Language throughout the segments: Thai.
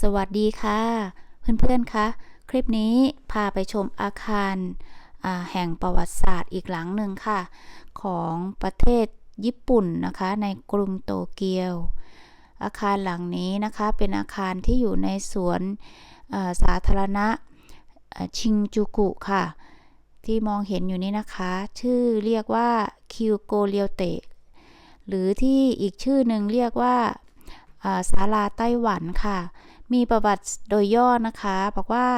สวัสดีค่ะ เพื่อนๆคะคลิปนี้พาไปชมอาคารแห่งประวัติศาสตร์อีกหลังหนึ่งค่ะ ของประเทศญี่ปุ่นนะคะในกรุงโตเกียว อาคารหลังนี้นะคะเป็นอาคารที่อยู่ในสวนสาธารณะชินจูกุค่ะ ที่มองเห็นอยู่นี้นะคะ ชื่อเรียกว่าคิวโกเรียวเตะหรือที่อีกชื่อหนึ่งเรียกว่าศาลาไต้หวันค่ะ มีประวัติโดยย่อนะคะ บอกว่า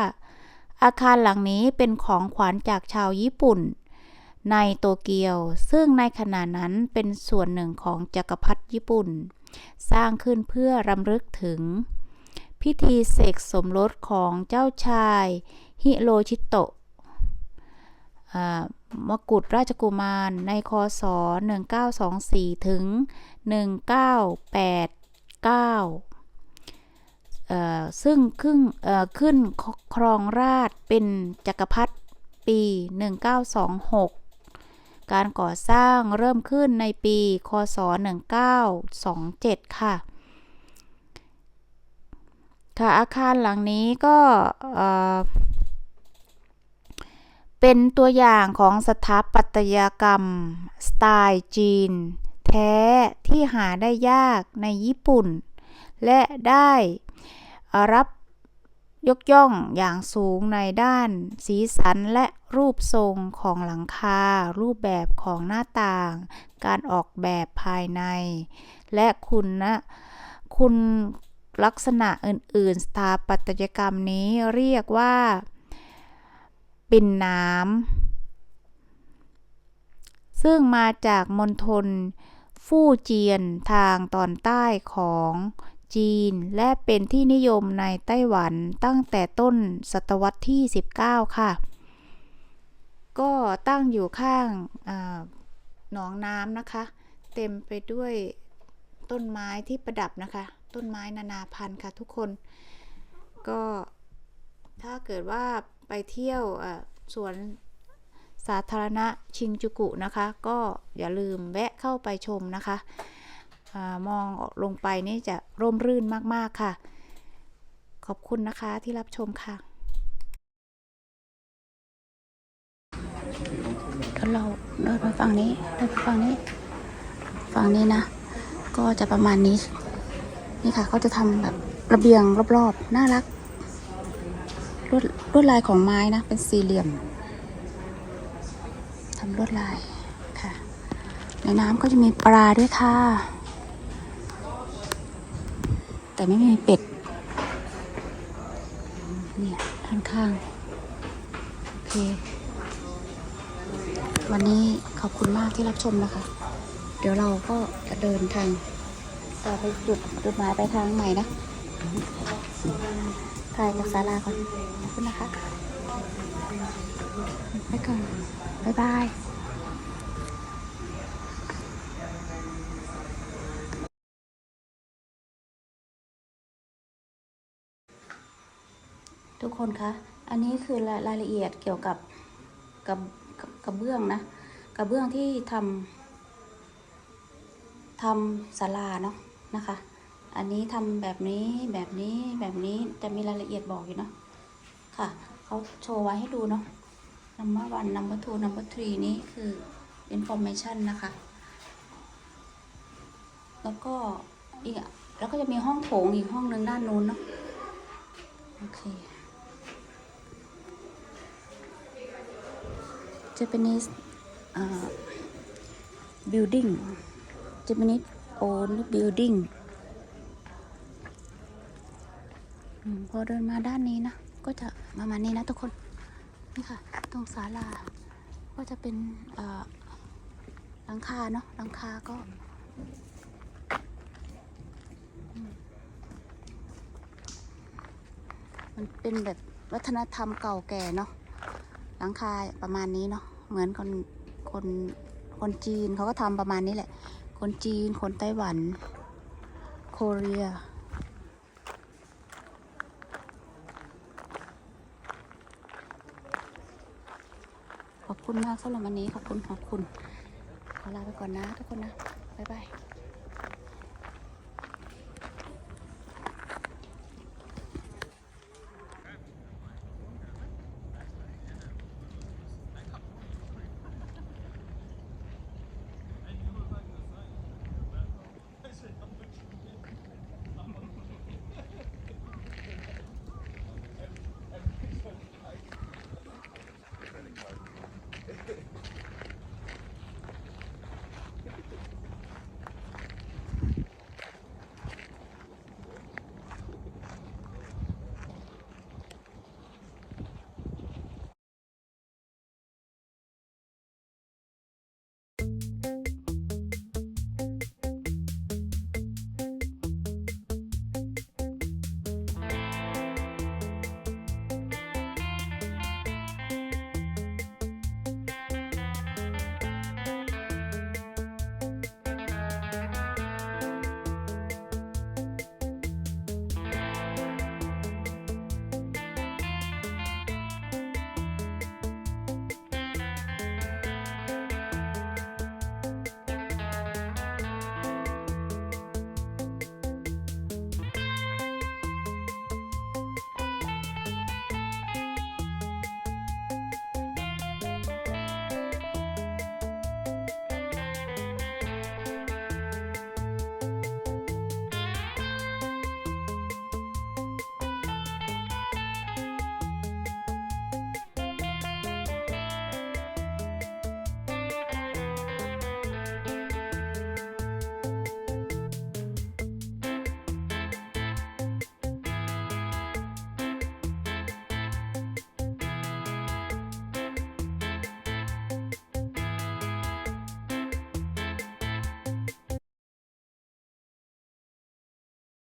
อาคารหลังนี้เป็นของขวัญจากชาวญี่ปุ่น ในโตเกียว ซึ่งในขณะนั้นเป็นส่วนหนึ่งของจักรพรรดิญี่ปุ่น สร้างขึ้นเพื่อรำลึกถึง พิธีเสกสมรสของเจ้าชาย ฮิโรชิโตะมกุฎราชกุมารในคศ 1924 ถึง 1989เอ่อ ซึ่งขึ้นขึ้นครองราชเป็นจักรพรรดิปี 1926 การก่อสร้างเริ่มขึ้นในปี คศ 1927 ค่ะ ค่ะ อาคารหลังนี้ก็เป็นตัวอย่างของสถาปัตยกรรม สไตล์จีน แท้ที่หาได้ยากในญี่ปุ่น และได้ รับยกย่องอย่างสูงในด้านสีสันและรูปทรงของหลังคา รูปแบบของหน้าต่าง การออกแบบภายใน และคุณนะคุณลักษณะอื่น ๆ สถาปัตยกรรมนี้เรียกว่า ปิ่นน้ำซึ่งมาจากมณฑลฟู่เจียนทางตอนใต้ของ จีน และเป็นที่นิยมในไต้หวันตั้งแต่ต้นศตวรรษที่ 19 ค่ะ ก็ตั้งอยู่ข้างหนองน้ำนะคะ เต็มไปด้วยต้นไม้ที่ประดับนะคะ ต้นไม้นานาพันธุ์ค่ะทุกคน ก็ถ้าเกิดว่าไปเที่ยวสวนสาธารณะชินจูกุนะคะ ก็อย่าลืมแวะเข้าไปชมนะคะ มองลงไปนี่จะร่มรื่นมาก ๆ ค่ะ ขอบคุณนะคะที่รับชมค่ะแล้วเราเดินไปฝั่งนี้เดินไปฝั่งนี้ ฝั่งนี้นะ ก็จะประมาณนี้ นี่ค่ะเขาจะทำแบบระเบียงรอบๆ น่ารักลวดลวดลายของไม้นะ เป็นสี่เหลี่ยมทำลวดลายค่ะ ในน้ำก็จะมีปลาด้วยค่ะ แต่ไม่มีเป็ดเนี่ยด้านข้าง โอเค วันนี้ขอบคุณมากที่รับชมนะคะ เดี๋ยวเราก็จะเดินทางต่อไปจุดจุดหมายไปทางใหม่นะถ่ายจากศาลาก่อนขอบคุณนะคะ ไปก่อน บ๊ายบาย ทุกคนคะ อันนี้คือรายละเอียดเกี่ยวกับกับกระเบื้องนะกระเบื้องที่ทำทำศาลาเนาะนะคะ อันนี้ทำแบบนี้แบบนี้แบบนี้จะมีรายละเอียดบอกอยู่เนาะค่ะเขาโชว์ไว้ให้ดูเนาะ number one number two number three นี้คือ information นะคะ แล้วก็อีกแล้วก็จะมีห้องโถงอีกห้องหนึ่งด้านนู้นเนาะ โอเค Japanese uh, building Japanese owned building พอเดินมาด้านนี้นะ ก็จะประมาณนี้นะทุกคน นี่ค่ะ ตรงศาลา ก็จะเป็นหลังคาเนาะหลังคาก็มันเป็นแบบวัฒนธรรมเก่าแก่เนาะ หลังคาประมาณนี้เนาะเหมือนคนคนคนจีนเขาก็ทำประมาณนี้แหละ คนจีนคนไต้หวันโคเรียขอบคุณมากสำหรับวันนี้ขอบคุณขอบคุณขอลาไปก่อนนะทุกคนนะบ๊ายบาย